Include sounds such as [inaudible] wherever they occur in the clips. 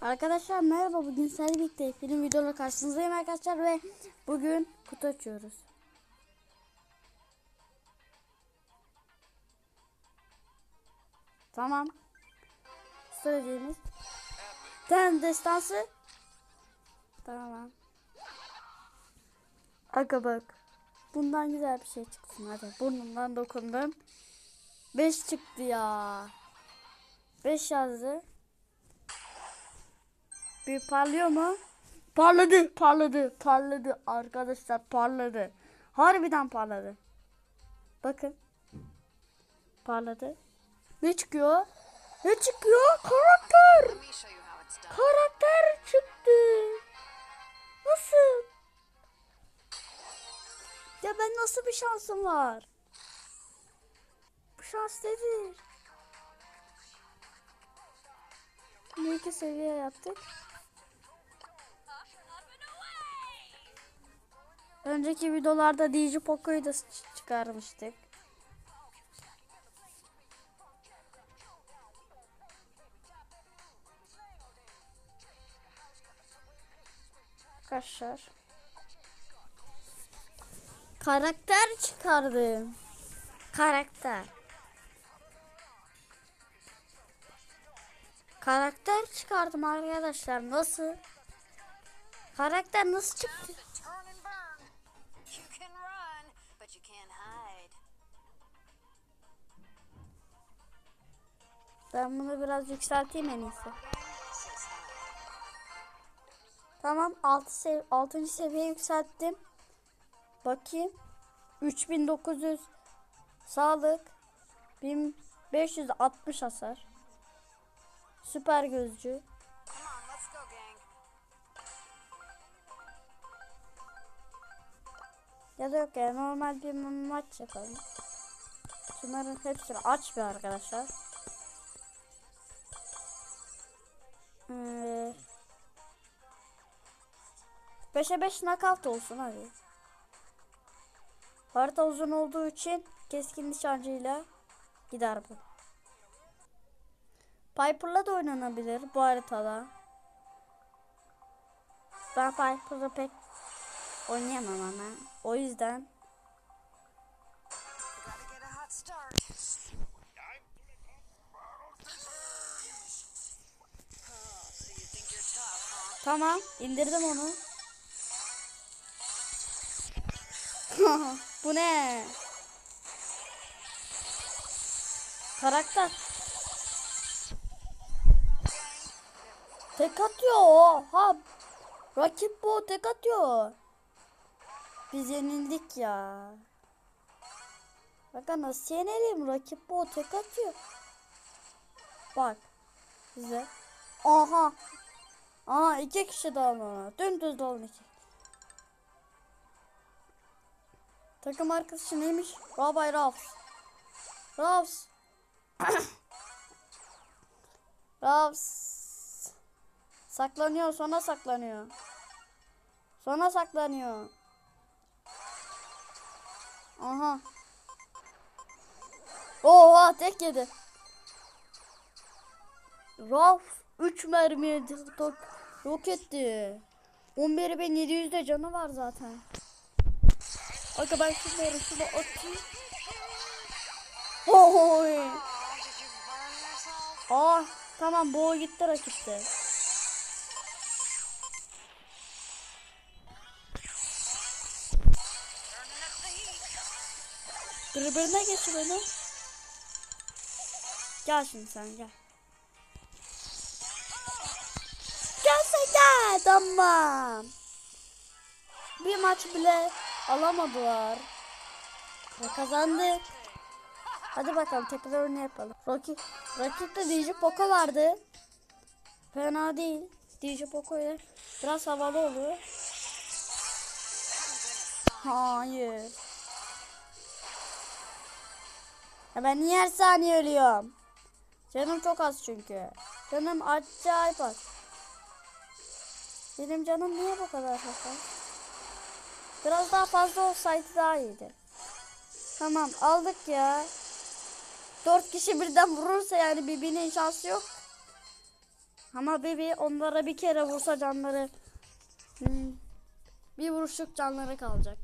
Arkadaşlar merhaba bugün sizlerle film videoları karşınızdayım arkadaşlar ve bugün kutu açıyoruz. Tamam. Söylediğimiz. Ten destansı. Tamam. Aga bak. Bundan güzel bir şey çıksın hadi. Burnumdan dokundum. 5 çıktı ya. 5 yazdı. Bir parlıyor mu? Parladı, parladı, parladı arkadaşlar parladı. Harbiden parladı. Bakın. Parladı. Ne çıkıyor? Ne çıkıyor? Karakter. Karakter çıktı. Nasıl? Ya ben nasıl bir şansım var? Bu şans nedir? Ne iki seviye yaptık? Önceki videolarda DJ Poco'yu da çıkarmıştık. Arkadaşlar. Karakter çıkardım. Karakter. Karakter çıkardım arkadaşlar. Nasıl? Karakter nasıl çıktı? Ben bunu biraz yükselteyim en iyisi. Tamam 6 sev 6. seviye yükselttim. Bakayım. 3900 sağlık. 1560 hasar. Süper gözcü. Ya da yok ya normal bir ma- maç yapalım. Şunların hepsini aç bir arkadaşlar. Ee, 5'e 5 knockout olsun hadi. Harita uzun olduğu için keskin nişancıyla gider bu. Piper'la da oynanabilir bu haritada. Ben Piper'ı pek oynayamam ama. O yüzden Tamam, indirdim onu. [laughs] Bu ne? Karakter. Tek atıyor. Ha. Rakip bu tek atıyor. Biz yenildik ya. Bakın nasıl yenelim? Rakip bu tek atıyor. Bak. Size. Aha. Aa iki kişi dalın ona. Dümdüz dalın iki. Takım arkadaşı neymiş? Rabay Rafs. [coughs] Rafs. Rafs. Saklanıyor sonra saklanıyor. Sonra saklanıyor. Aha. Oha tek yedi. Raf 3 mermiye tok yok etti. 11.700 de canı var zaten. Aga ben şunları şunu atayım. Oy. Yourself? Ah tamam bu gitti rakipte. Birbirine geçir onu. Gel şimdi sen. Gel Tamam. Bir maç bile alamadılar. Ve kazandık. Hadi bakalım tekrar oyunu yapalım. Rakip, rakipte Poco vardı. Fena değil. Poco ile biraz havalı oluyor. Hayır. Ya ben niye her saniye ölüyorum? Canım çok az çünkü. Canım acayip az. Benim canım niye bu kadar az? Biraz daha fazla olsaydı daha iyiydi. Tamam aldık ya. Dört kişi birden vurursa yani birbirinin şansı yok. Ama Bibi onlara bir kere vursa canları hmm, bir vuruşluk canları kalacak.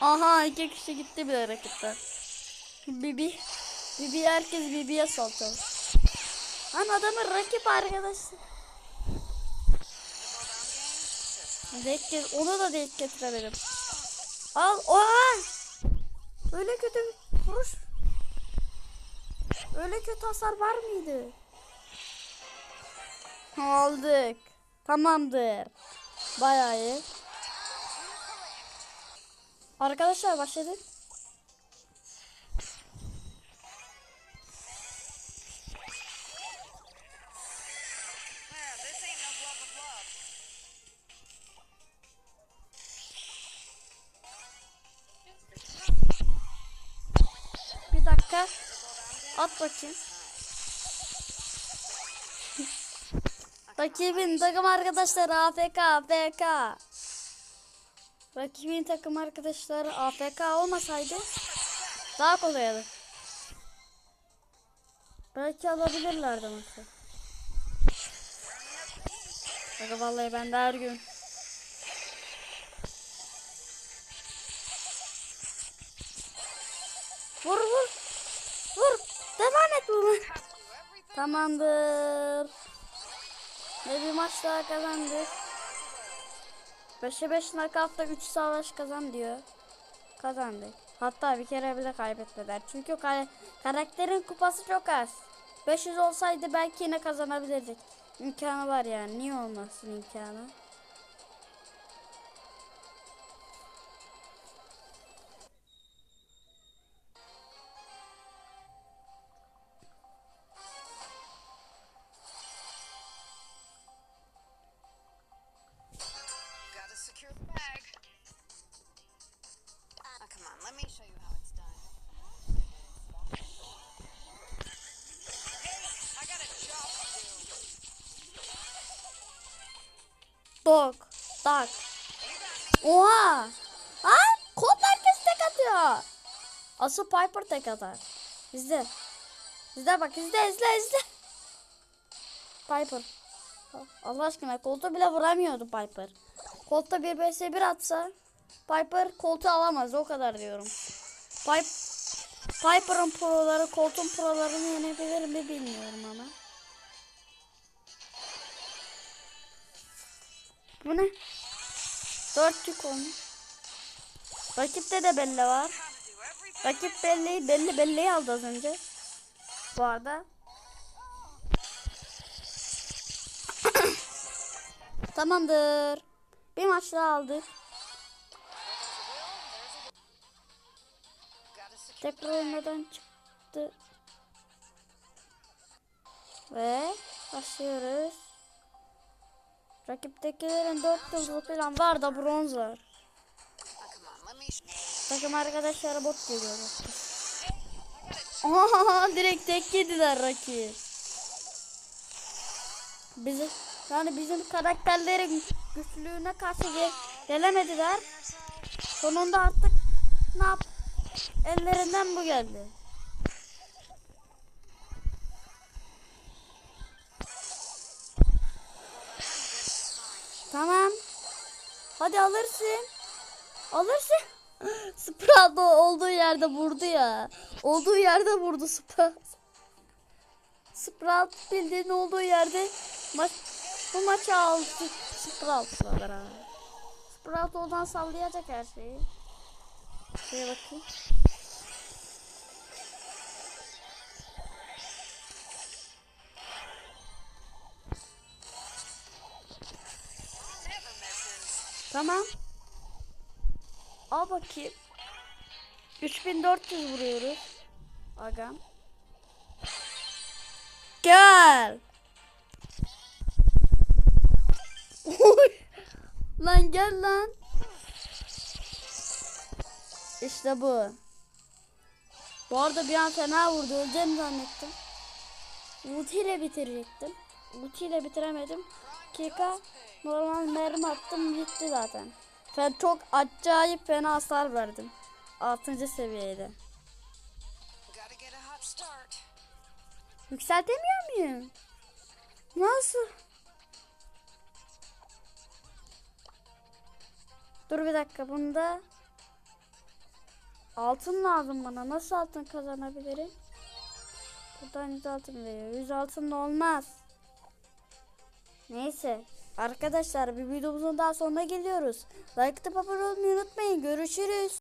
Aha iki kişi gitti bir hareketten. Bibi Bibi herkes Bibi'ye salçalı. Lan adamın rakip arkadaşı. Denk onu da denk getiremedim. Al oha! Öyle kötü bir vuruş. Öyle kötü hasar var mıydı? Aldık. Tamamdır. Bayağı iyi. Arkadaşlar başladık. At bakayım. Rakibin takım arkadaşları AFK AFK. Rakibin takım arkadaşları AFK olmasaydı daha kolay olur. Belki alabilirlerdi maçı. Bak vallahi ben de her gün vur. Vur. Tamamdır. Ve bir maç daha kazandık. 5'e 5 knockout'ta 3 savaş kazan diyor. Kazandık. Hatta bir kere bile kaybetmediler. Çünkü ka- karakterin kupası çok az. 500 olsaydı belki yine kazanabilirdik. İmkanı var yani. Niye olmasın imkanı? Dog. Dog. Oha. Ha? Colt herkes tek atıyor. Asıl Piper tek atar. İzle. İzle bak izle izle izle. Piper. Allah aşkına koltuğu bile vuramıyordu Piper. Koltuğa bir vs 1 atsa Piper koltuğu alamaz o kadar diyorum. Piper Piper'ın proları koltuğun prolarını yenebilir mi bilmiyorum ama. Bu ne? Dört yük olmuş. Rakipte de belli var. Rakip belli belli belli aldı az önce. Bu arada. [coughs] Tamamdır. Bir maç daha aldık. Tekrar oynadan çıktı. Ve başlıyoruz. Rakiptekilerin 4 yıldızı falan var da bronz var. Come on, let me sh- Takım arkadaşları bot geliyor. Aha direkt tek yediler rakip. Bizim yani bizim karakterlerin güçlüğüne karşı ge- gelemediler. Sonunda artık ne yap? Ellerinden bu geldi. Tamam. Hadi alırsın. Alırsın. [gasps] Sprout olduğu yerde vurdu ya. Olduğu yerde vurdu Sprout. Sprout bildiğin olduğu yerde maç bu maçı aldı Sprout'lara. Sprout oradan sallayacak her şeyi. Şuraya bakayım. Tamam. Al bakayım. 3400 vuruyoruz. Agam. Gel. Lan gel lan. İşte bu. Bu arada bir an fena vurdu. Öleceğimi zannettim. Ulti ile bitirecektim. Ulti ile bitiremedim. Kika normal mermi attım gitti zaten. Ben çok acayip fena hasar verdim. 6. seviyede. Yükseltemiyor muyum? Nasıl? Dur bir dakika bunda altın lazım bana. Nasıl altın kazanabilirim? Buradan 100 altın veriyor. 100 altın olmaz. Neyse. Arkadaşlar bir videomuzun daha sonuna geliyoruz. Like atıp abone olmayı unutmayın. Görüşürüz.